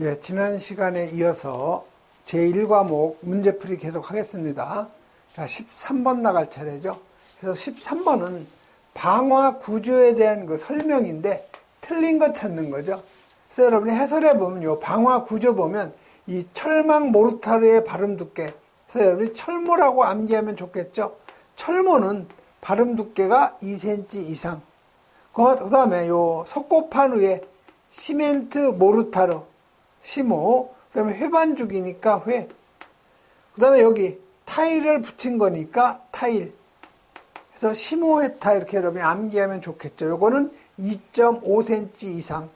예, 지난 시간에 이어서 제1과목 문제풀이 계속 하겠습니다. 자, 13번 나갈 차례죠. 그래서 13번은 방화 구조에 대한 그 설명인데 틀린 거 찾는 거죠. 그래서 여러분이 해설해 보면 요 방화 구조 보면 이 철망 모르타르의 발음 두께. 그래서 여러분이 철모라고 암기하면 좋겠죠. 철모는 발음 두께가 2cm 이상. 그 다음에 요 석고판 위에 시멘트 모르타르, 시모, 그 다음에 회반죽이니까 회. 그 다음에 여기 타일을 붙인 거니까 타일. 그래서 시모회타 이렇게 여러분이 암기하면 좋겠죠. 요거는 2.5cm 이상.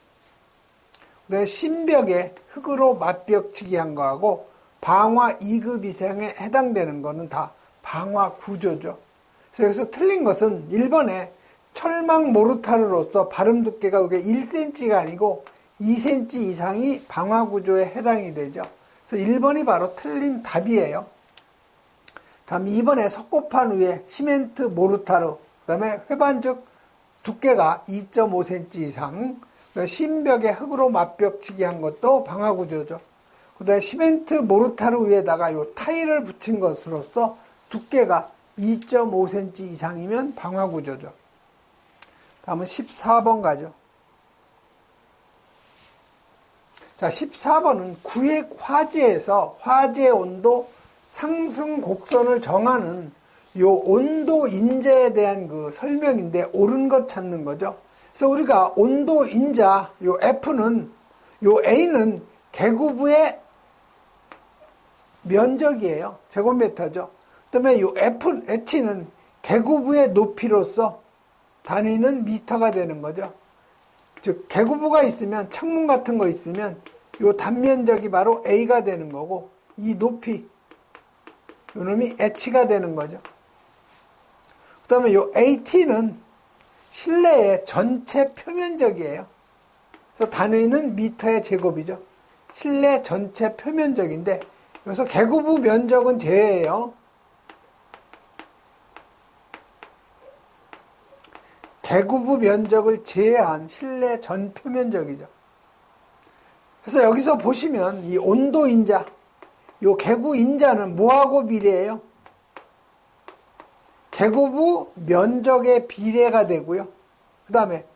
그 다음에 신벽에 흙으로 맞벽치기 한 거하고 방화 2급 이상에 해당되는 거는 다 방화 구조죠. 그래서 여기서 틀린 것은 1번에 철망 모르타르로서 발음 두께가 이게 1cm가 아니고 2cm 이상이 방화 구조에 해당이 되죠. 그래서 1번이 바로 틀린 답이에요. 다음 2번에 석고판 위에 시멘트 모르타르, 그 다음에 회반즉 두께가 2.5cm 이상, 신벽에 흙으로 맞벽치기 한 것도 방화 구조죠. 그 다음에 시멘트 모르타르 위에다가 요 타일을 붙인 것으로서 두께가 2.5cm 이상이면 방화 구조죠. 다음은 14번 가죠. 자, 14번은 구획 화재에서 화재 온도 상승 곡선을 정하는 요 온도 인자에 대한 그 설명인데 옳은 것 찾는 거죠. 그래서 우리가 온도 인자 요 F는 요 A는 개구부의 면적이에요. 제곱미터죠. 그다음에 요 F, H는 개구부의 높이로서 단위는 미터가 되는 거죠. 즉 개구부가 있으면 창문 같은 거 있으면 요 단면적이 바로 A가 되는 거고 이 높이 요 놈이 H가 되는 거죠. 그 다음에 요 AT는 실내의 전체 표면적이에요. 그래서 단위는 미터의 제곱이죠. 실내 전체 표면적인데 여기서 개구부 면적은 제외예요. 개구부 면적을 제외한 실내 전 표 면적이죠. 그래서 여기서 보시면 이 온도 인자, 요 개구 인자는 뭐하고 비례해요? 개구부 면적의 비례가 되고요. 그 다음에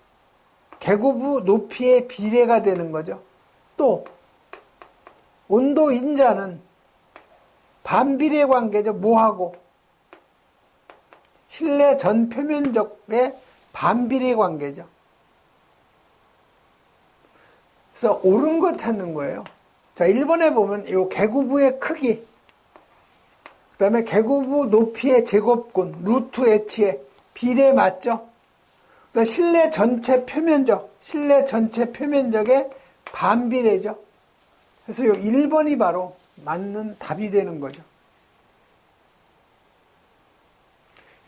개구부 높이의 비례가 되는 거죠. 또 온도 인자는 반비례 관계죠. 뭐하고? 실내 전 표면적의 반비례 관계죠. 그래서 옳은 거 찾는 거예요. 자, 1번에 보면 이 개구부의 크기, 그 다음에 개구부 높이의 제곱군, 루트 h의 비례 맞죠? 그다음 실내 전체 표면적, 실내 전체 표면적의 반비례죠. 그래서 이 1번이 바로 맞는 답이 되는 거죠.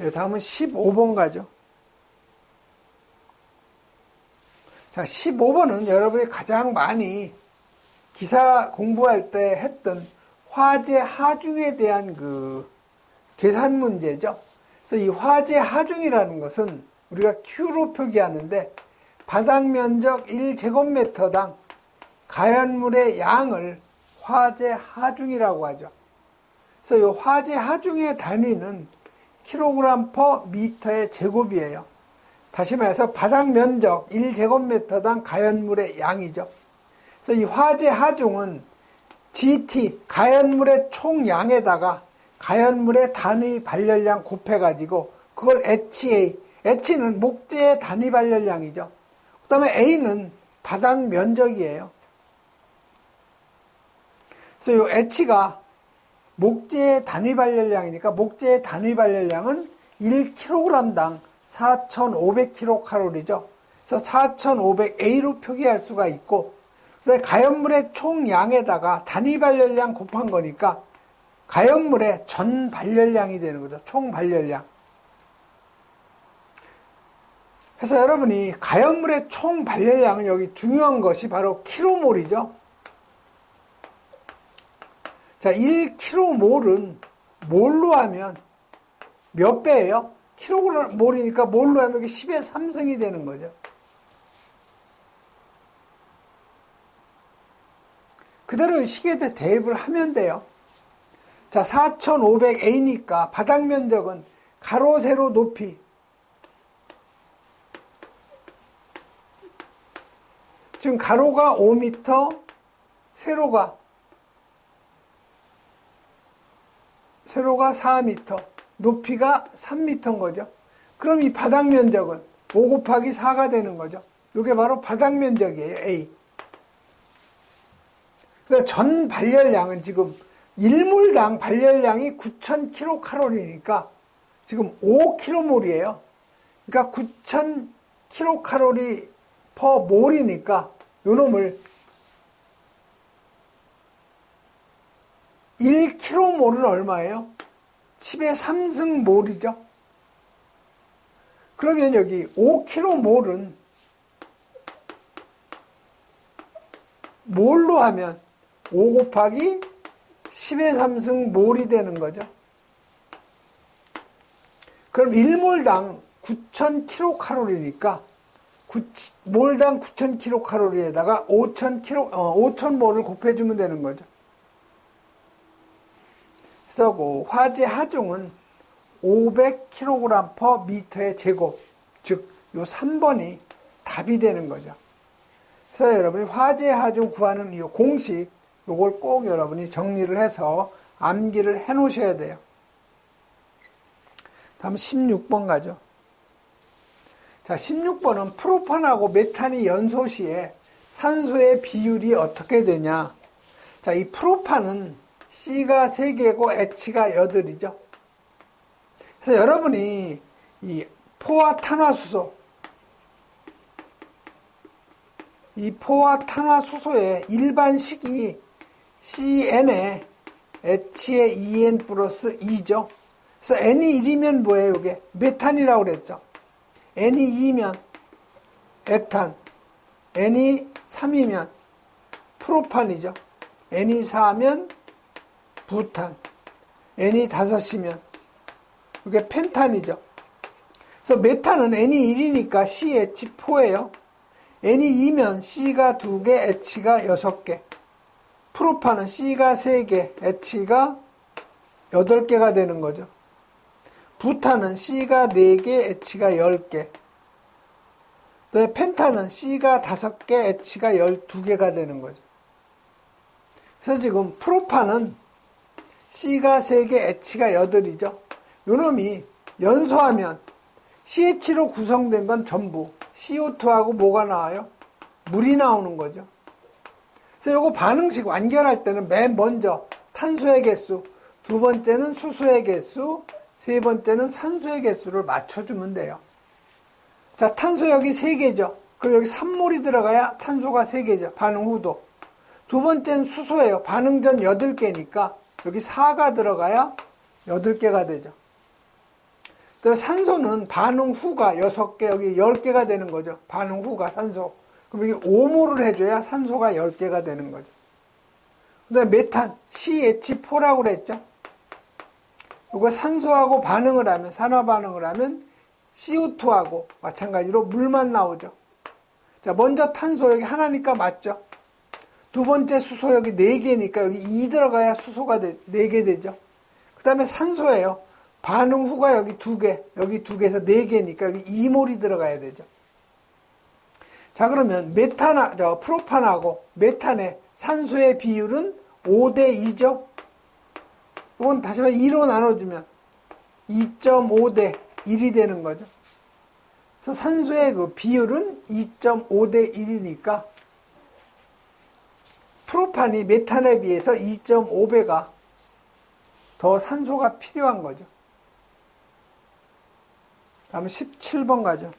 예, 다음은 15번 가죠. 자, 15번은 여러분이 가장 많이 기사 공부할 때 했던 화재 하중에 대한 그 계산 문제죠. 그래서 이 화재 하중이라는 것은 우리가 Q로 표기하는데 바닥 면적 1제곱미터당 가연물의 양을 화재 하중이라고 하죠. 그래서 이 화재 하중의 단위는 킬로그램 퍼 미터의 제곱이에요. 다시 말해서 바닥 면적 1제곱미터당 가연물의 양이죠. 그래서 이 화재 하중은 GT 가연물의 총양에다가 가연물의 단위 발열량 곱해가지고 그걸 HA, H는 목재의 단위 발열량이죠. 그 다음에 A는 바닥 면적이에요. 그래서 이 H가 목재의 단위 발열량이니까 목재의 단위 발열량은 1kg당 4,500kcal죠. 그래서 4,500A로 표기할 수가 있고, 가연물의 총량에다가 단위 발열량 곱한 거니까 가연물의 전 발열량이 되는 거죠. 총 발열량. 그래서 여러분이 가연물의 총 발열량은 여기 중요한 것이 바로 킬로몰이죠. 자, 1킬로몰은 몰로 하면 몇 배예요? 킬로그램 몰이니까 몰로 하면 이게 10의 3승이 되는 거죠. 그대로 시계대 대입을 하면 돼요. 자, 4,500A니까 바닥 면적은 가로, 세로, 높이. 지금 가로가 5m, 세로가 세로가 4m, 높이가 3m인 거죠. 그럼 이 바닥 면적은 5 곱하기 4가 되는 거죠. 이게 바로 바닥 면적이에요. A. 그래서 전 발열량은 지금 일몰당 발열량이 9,000kcal니까 지금 5km몰이에요. 그러니까 9,000kcal per 몰이니까 요 놈을 1km몰은 얼마예요? 10의 3승 몰이죠. 그러면 여기 5km몰은 몰로 하면 5 곱하기 10의 3승 몰이 되는 거죠. 그럼 1몰당 9,000kcal니까 몰당 9,000kcal에다가 5,000kcal, 어, 5,000몰을 곱해주면 되는 거죠. 그 화재 하중은 500kg per 미터의 제곱, 즉, 요 3번이 답이 되는 거죠. 그래서 여러분이 화재 하중 구하는 이 공식, 요걸 꼭 여러분이 정리를 해서 암기를 해 놓으셔야 돼요. 다음 16번 가죠. 자, 16번은 프로판하고 메탄이 연소 시에 산소의 비율이 어떻게 되냐. 자, 이 프로판은 C가 3개고 H가 8이죠. 그래서 여러분이 이 포화 탄화수소, 이 포화 탄화수소의 일반식이 CN에 H의 2N 플러스 2죠. 그래서 N이 1이면 뭐예요, 이게? 메탄이라고 그랬죠. N이 2면 에탄, N이 3이면 프로판이죠. N이 4면 부탄, N이 5이면 이게 펜탄이죠. 그래서 메탄은 N이 1이니까 CH4예요. N이 2면 C가 2개, H가 6개. 프로판은 C가 3개, H가 8개가 되는 거죠. 부탄은 C가 4개, H가 10개. 그 펜타는 C가 5개, H가 12개가 되는 거죠. 그래서 지금 프로판은 C가 3개, H가 8이죠. 요 놈이 연소하면 CH로 구성된 건 전부 CO2하고 뭐가 나와요? 물이 나오는 거죠. 그래서 요거 반응식 완결할 때는 맨 먼저 탄소의 개수, 두 번째는 수소의 개수, 세 번째는 산소의 개수를 맞춰주면 돼요. 자, 탄소 여기 3개죠. 그럼 여기 3몰이 들어가야 탄소가 3개죠. 반응 후도. 두 번째는 수소예요. 반응 전 8개니까 여기 4가 들어가야 8개가 되죠. 산소는 반응 후가 6개, 여기 10개가 되는 거죠. 반응 후가 산소. 그럼 여기 5몰을 해줘야 산소가 10개가 되는 거죠. 그 다음에 메탄, CH4라고 그랬죠. 이거 산소하고 반응을 하면, 산화 반응을 하면 CO2하고 마찬가지로 물만 나오죠. 자, 먼저 탄소 여기 하나니까 맞죠. 두 번째 수소 여기 4개니까 여기 2 들어가야 수소가 4개 되죠. 그 다음에 산소예요. 반응 후가 여기 2개, 여기 2개에서 4개니까 여기 2몰이 들어가야 되죠. 자, 그러면 메탄, 저, 프로판하고 메탄의 산소의 비율은 5대 2죠? 이건 다시 말해 2로 나눠주면 2.5대 1이 되는 거죠. 그래서 산소의 그 비율은 2.5대 1이니까 프로판이 메탄에 비해서 2.5배가 더 산소가 필요한 거죠. 다음 17번 가죠.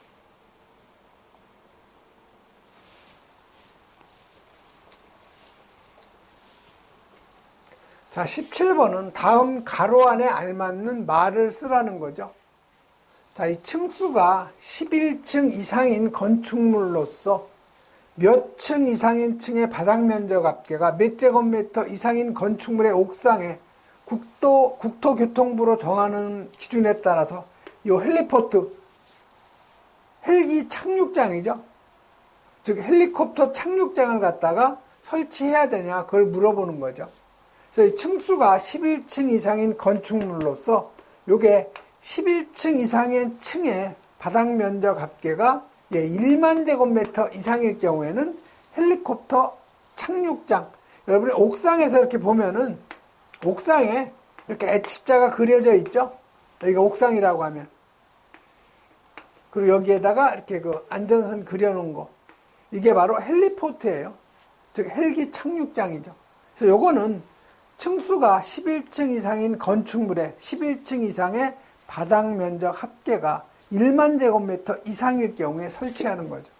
자, 17번은 다음 가로 안에 알맞는 말을 쓰라는 거죠. 자, 이 층수가 11층 이상인 건축물로서 몇 층 이상인 층의 바닥 면적 합계가 몇 제곱미터 이상인 건축물의 옥상에 국도, 국토교통부로 정하는 기준에 따라서 이 헬리포트, 헬기 착륙장이죠. 즉, 헬리콥터 착륙장을 갖다가 설치해야 되냐 그걸 물어보는 거죠. 그래서 이 층수가 11층 이상인 건축물로서 요게 11층 이상의 층의 바닥 면적 합계가 예, 1만 제곱미터 이상일 경우에는 헬리콥터 착륙장 여러분이 옥상에서 이렇게 보면은 옥상에 이렇게 H자가 그려져 있죠. 여기가 옥상이라고 하면 그리고 여기에다가 이렇게 그 안전선 그려놓은 거 이게 바로 헬리포트예요. 즉 헬기 착륙장이죠. 그래서 요거는 층수가 11층 이상인 건축물의 11층 이상의 바닥 면적 합계가 1만 제곱미터 이상일 경우에 설치하는 거죠.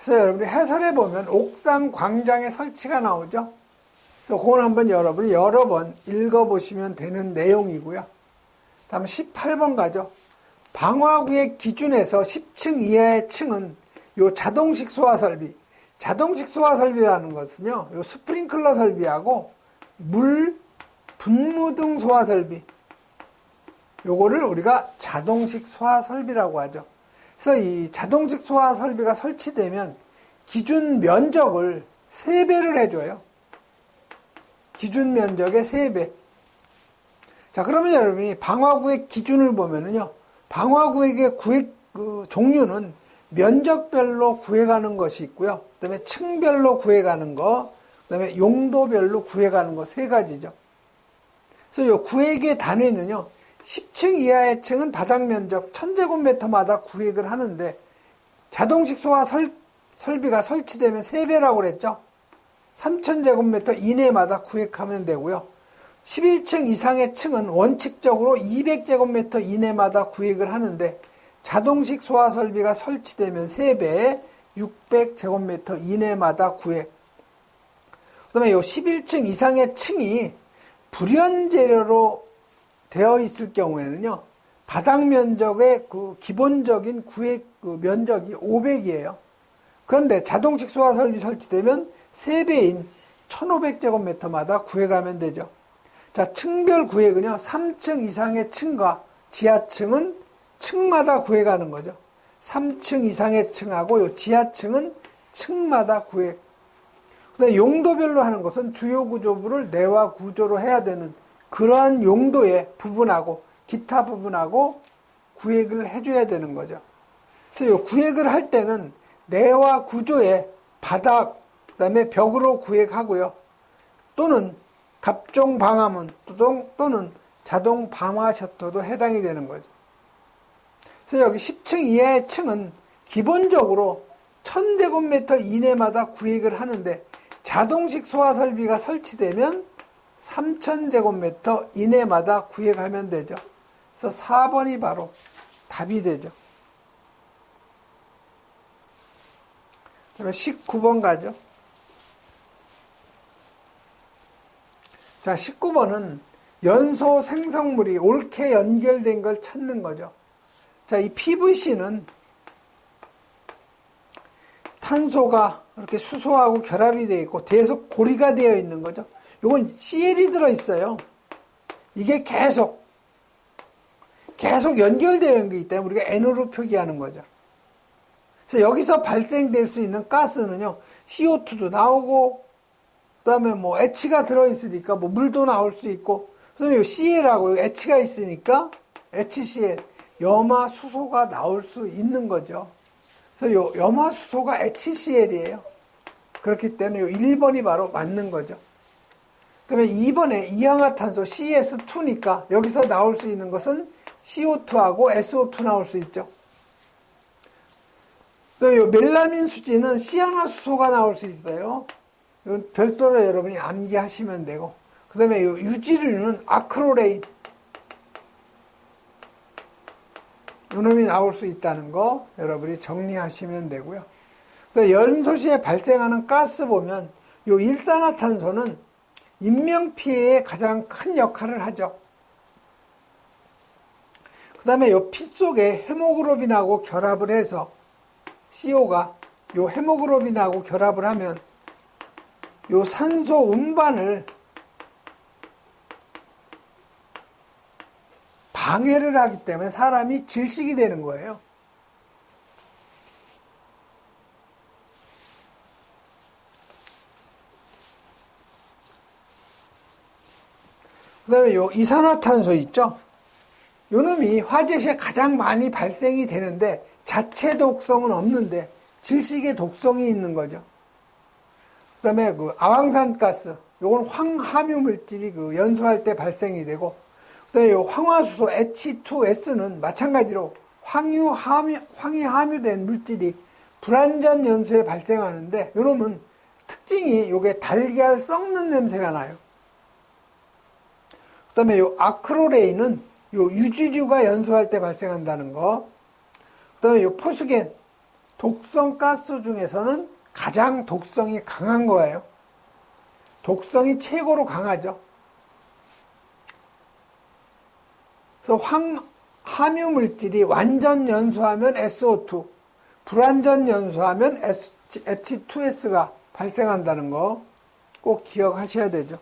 그래서 여러분이 해설해 보면 옥상 광장에 설치가 나오죠. 그래서 그건 한번 여러분이 여러 번 읽어보시면 되는 내용이고요. 다음 18번 가죠. 방화구의 기준에서 10층 이하의 층은 요 자동식 소화 설비, 자동식 소화 설비라는 것은요, 요 스프링클러 설비하고 물, 분무 등 소화 설비, 요거를 우리가 자동식 소화 설비라고 하죠. 그래서 이 자동식 소화 설비가 설치되면 기준 면적을 3배를 해줘요. 기준 면적의 3배. 자, 그러면 여러분이 방화구의 기준을 보면은요, 방화구역의 구획 그 종류는 면적별로 구해가는 것이 있고요. 그 다음에 층별로 구해가는 거, 그 다음에 용도별로 구해가는 거 세 가지죠. 그래서 이 구획의 단위는요, 10층 이하의 층은 바닥 면적 1000제곱미터마다 구획을 하는데 자동식 소화 설, 설비가 설치되면 3배라고 그랬죠. 3000제곱미터 이내마다 구획하면 되고요. 11층 이상의 층은 원칙적으로 200제곱미터 이내마다 구획을 하는데 자동식 소화 설비가 설치되면 3배 600제곱미터 이내마다 구획. 그 다음에 요 11층 이상의 층이 불연 재료로 되어 있을 경우에는요, 바닥 면적의 그 기본적인 구획 그 면적이 500이에요. 그런데 자동식 소화 설비 설치되면 3배인 1500제곱미터마다 구획하면 되죠. 자, 층별 구획은요, 3층 이상의 층과 지하층은 층마다 구획하는 거죠. 3층 이상의 층하고 요 지하층은 층마다 구획. 그다음 용도별로 하는 것은 주요 구조부를 내화 구조로 해야 되는 그러한 용도의 부분하고 기타 부분하고 구획을 해줘야 되는 거죠. 그래서 요 구획을 할 때는 내화 구조의 바닥, 그다음에 벽으로 구획하고요. 또는 갑종 방화문 또는 자동 방화 셔터도 해당이 되는 거죠. 그래서 여기 10층 이하의 층은 기본적으로 1000제곱미터 이내마다 구획을 하는데 자동식 소화 설비가 설치되면 3000제곱미터 이내마다 구획하면 되죠. 그래서 4번이 바로 답이 되죠. 그다음에 19번 가죠. 자, 19번은 연소 생성물이 옳게 연결된 걸 찾는 거죠. 자, 이 PVC는 탄소가 이렇게 수소하고 결합이 되어 있고 계속 고리가 되어 있는 거죠. 이건 CL이 들어 있어요. 이게 계속 계속 연결되어 있는 거기 때문에 우리가 N으로 표기하는 거죠. 그래서 여기서 발생될 수 있는 가스는요, CO2도 나오고, 그 다음에 뭐 H가 들어 있으니까 뭐 물도 나올 수 있고, 그다음에 CL하고 H가 있으니까 HCl, 염화 수소가 나올 수 있는 거죠. 그래서 요 염화수소가 HCl이에요. 그렇기 때문에 요 1번이 바로 맞는 거죠. 그러면 2번에 이氧화탄소 CS2니까 여기서 나올 수 있는 것은 CO2하고 SO2 나올 수 있죠. 또 멜라민 수지는 시아나수소가 나올 수 있어요. 별도로 여러분이 암기하시면 되고. 그 다음에 유지류는 아크로레인. 이놈이 나올 수 있다는 거 여러분이 정리하시면 되고요. 연소시에 발생하는 가스 보면 이 일산화탄소는 인명피해에 가장 큰 역할을 하죠. 그 다음에 이피 속에 헤모그로빈하고 결합을 해서 CO가 이 헤모그로빈하고 결합을 하면 이 산소 운반을 방해를 하기 때문에 사람이 질식이 되는 거예요. 그 다음에 요 이산화탄소 있죠? 요 놈이 화재시에 가장 많이 발생이 되는데 자체 독성은 없는데 질식의 독성이 있는 거죠. 그 다음에 그 아황산가스 요건 황함유 물질이 그 연소할 때 발생이 되고 그 다음에 요 황화수소 H2S는 마찬가지로 황유 함유, 황이 함유된 물질이 불완전 연소에 발생하는데, 요 놈은 특징이 요게 달걀 썩는 냄새가 나요. 그 다음에 요 아크로레인은 요 유지류가 연소할 때 발생한다는 거. 그 다음에 요 포스겐, 독성 가스 중에서는 가장 독성이 강한 거예요. 독성이 최고로 강하죠. 그래서 황, 함유 물질이 완전 연소하면 SO2, 불완전 연소하면 H2S가 발생한다는 거 꼭 기억하셔야 되죠.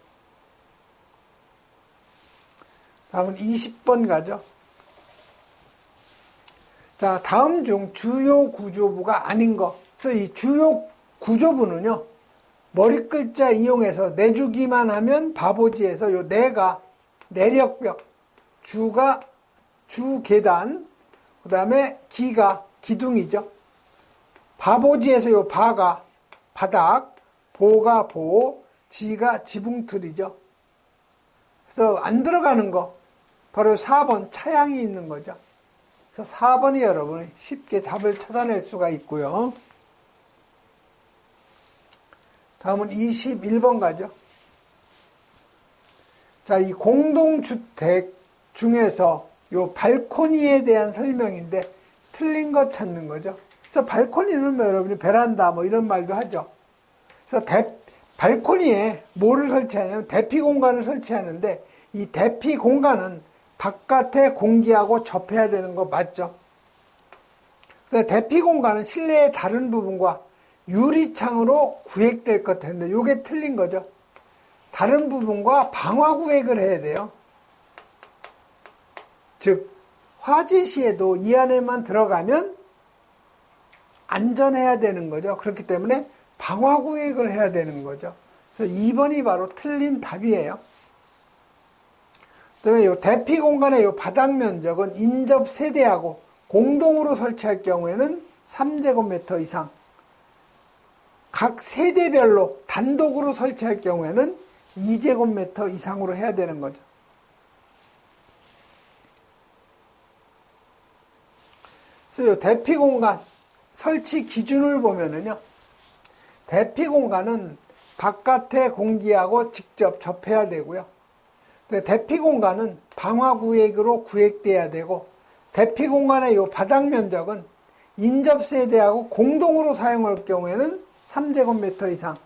다음은 20번 가죠. 자, 다음 중 주요 구조부가 아닌 거. 그래서 이 주요 구조부는요, 머리 글자 이용해서 내주기만 하면 바보지에서 요 내가 내력벽, 주가 주 계단, 그 다음에 기가 기둥이죠. 바보지에서 요 바가 바닥, 보가 보, 지가 지붕틀이죠. 그래서 안 들어가는 거, 바로 4번 차양이 있는 거죠. 그래서 4번이 여러분이 쉽게 답을 찾아낼 수가 있고요. 다음은 21번 가죠. 자, 이 공동주택 중에서 요 발코니에 대한 설명인데 틀린 것 찾는 거죠. 그래서 발코니는 뭐 여러분이 베란다 뭐 이런 말도 하죠. 그래서 대, 발코니에 뭐를 설치하냐면 대피 공간을 설치하는데 이 대피 공간은 바깥에 공기하고 접해야 되는 거 맞죠? 대피 공간은 실내의 다른 부분과 유리창으로 구획될 것 같은데 이게 틀린 거죠. 다른 부분과 방화 구획을 해야 돼요. 즉 화재 시에도 이 안에만 들어가면 안전해야 되는 거죠. 그렇기 때문에 방화 구획을 해야 되는 거죠. 그래서 2번이 바로 틀린 답이에요. 그다음에 이 대피 공간의 이 바닥 면적은 인접 세대하고 공동으로 설치할 경우에는 3제곱미터 이상, 각 세대별로 단독으로 설치할 경우에는 2제곱미터 이상으로 해야 되는 거죠. 그래서 이 대피 공간 설치 기준을 보면은요, 대피 공간은 바깥의 공기하고 직접 접해야 되고요. 대피 공간은 방화 구획으로 구획돼야 되고 대피 공간의 요 바닥 면적은 인접 세대하고 공동으로 사용할 경우에는 3제곱미터 이상,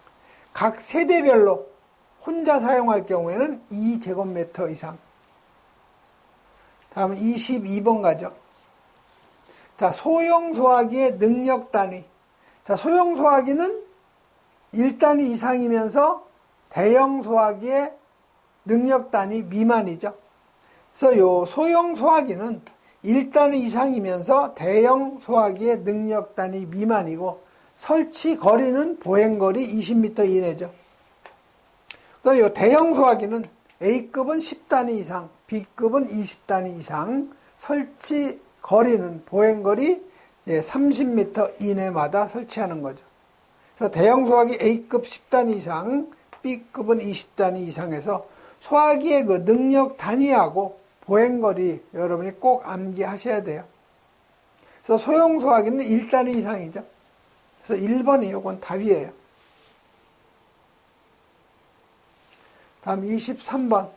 각 세대별로 혼자 사용할 경우에는 2제곱미터 이상. 다음은 22번 가죠. 자, 소형 소화기의 능력 단위. 자, 소형 소화기는 1단위 이상이면서 대형 소화기의 능력 단위 미만이죠. 그래서 요 소형 소화기는 1단위 이상이면서 대형 소화기의 능력 단위 미만이고 설치 거리는 보행 거리 20m 이내죠. 또 요 대형 소화기는 A급은 10단위 이상, B급은 20단위 이상, 설치 거리는 보행 거리 30m 이내마다 설치하는 거죠. 그래서 대형 소화기 A급 10단위 이상, B급은 20단위 이상에서 소화기의 그 능력 단위하고 보행거리 여러분이 꼭 암기하셔야 돼요. 그래서 소형 소화기는 1단위 이상이죠. 그래서 1번이 요건 답이에요. 다음 23번.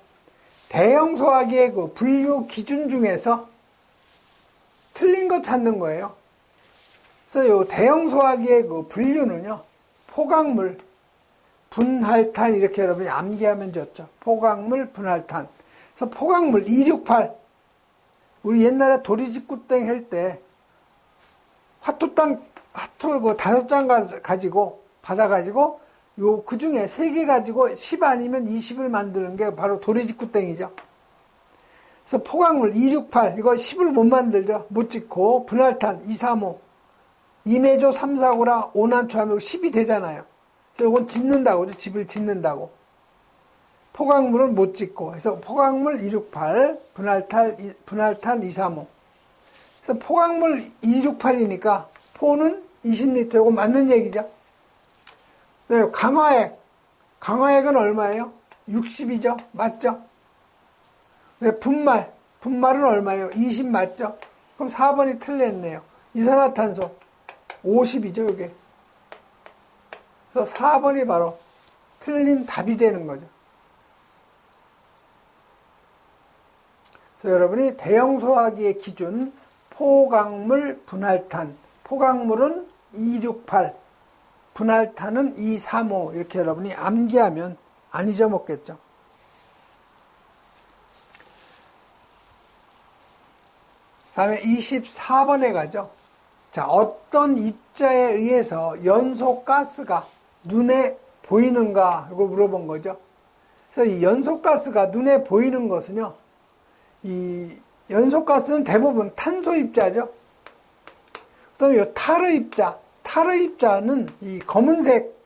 대형 소화기의 그 분류 기준 중에서 틀린 거 찾는 거예요. 그래서 요 대형 소화기의 그 분류는요, 포각물, 분할탄 이렇게 여러분이 암기하면 좋죠. 포각물, 분할탄. 그래서 포각물 268. 우리 옛날에 도리집구땡 할 때 화투 땅, 화투 그 다섯 장 가지고 받아 가지고 요 그 중에 세 개 가지고 10 아니면 20을 만드는 게 바로 도리집구땡이죠. 그래서 포각물 268 이거 10을 못 만들죠. 못 찍고 분할탄 235 이매조 349랑 오난초 하면 10이 되잖아요. 이건 짓는다고, 집을 짓는다고. 포강물은 못 짓고 그래서 포강물 268, 분할탄, 이- 분할탄 235. 그래서 포강물 268이니까 포는 20리터고 맞는 얘기죠. 네, 강화액. 강화액은 얼마예요? 60이죠? 맞죠? 네, 분말. 분말은 얼마예요? 20 맞죠? 그럼 4번이 틀렸네요. 이산화탄소 50이죠, 이게. 그래서 4번이 바로 틀린 답이 되는 거죠. 그래서 여러분이 대형 소화기의 기준 포강물 분할탄 포강물은 268 분할탄은 235 이렇게 여러분이 암기하면 안 잊어먹겠죠. 다음에 24번에 가죠. 자, 어떤 입자에 의해서 연소 가스가 눈에 보이는가? 이거 물어본 거죠. 그래서 이 연소 가스가 눈에 보이는 것은요, 이 연소 가스는 대부분 탄소 입자죠. 그 다음에 이 타르 입자, 타르 입자는 이 검은색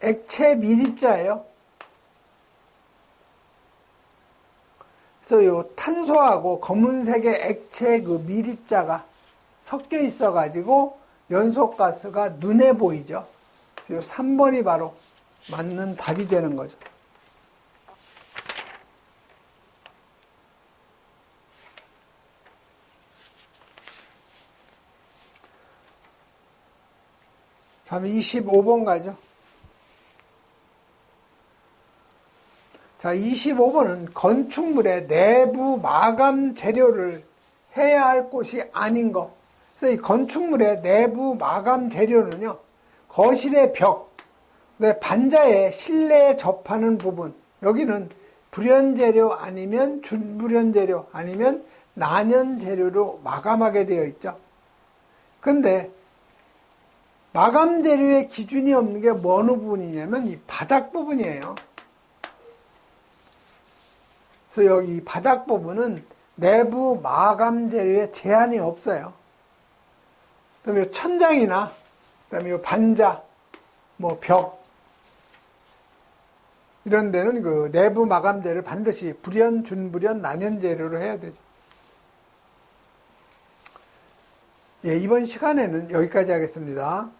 액체 밀입자예요. 그래서 요 탄소하고 검은색의 액체 그 밀입자가 섞여 있어 가지고 연소가스가 눈에 보이죠. 요 3번이 바로 맞는 답이 되는 거죠. 다음 25번 가죠. 자, 25번은 건축물의 내부 마감 재료를 해야 할 곳이 아닌 것. 그래서 이 건축물의 내부 마감 재료는요, 거실의 벽, 네, 반자의 실내에 접하는 부분, 여기는 불연 재료 아니면 준불연 재료 아니면 난연 재료로 마감하게 되어 있죠. 근데 마감 재료의 기준이 없는 게 어느 부분이냐면 이 바닥 부분이에요. 그래서 여기 이 바닥 부분은 내부 마감 재료에 제한이 없어요. 그다음에 천장이나 그다음에 요 반자, 뭐 벽 이런 데는 그 내부 마감 재료를 반드시 불연, 준불연, 난연 재료로 해야 되죠. 예, 이번 시간에는 여기까지 하겠습니다.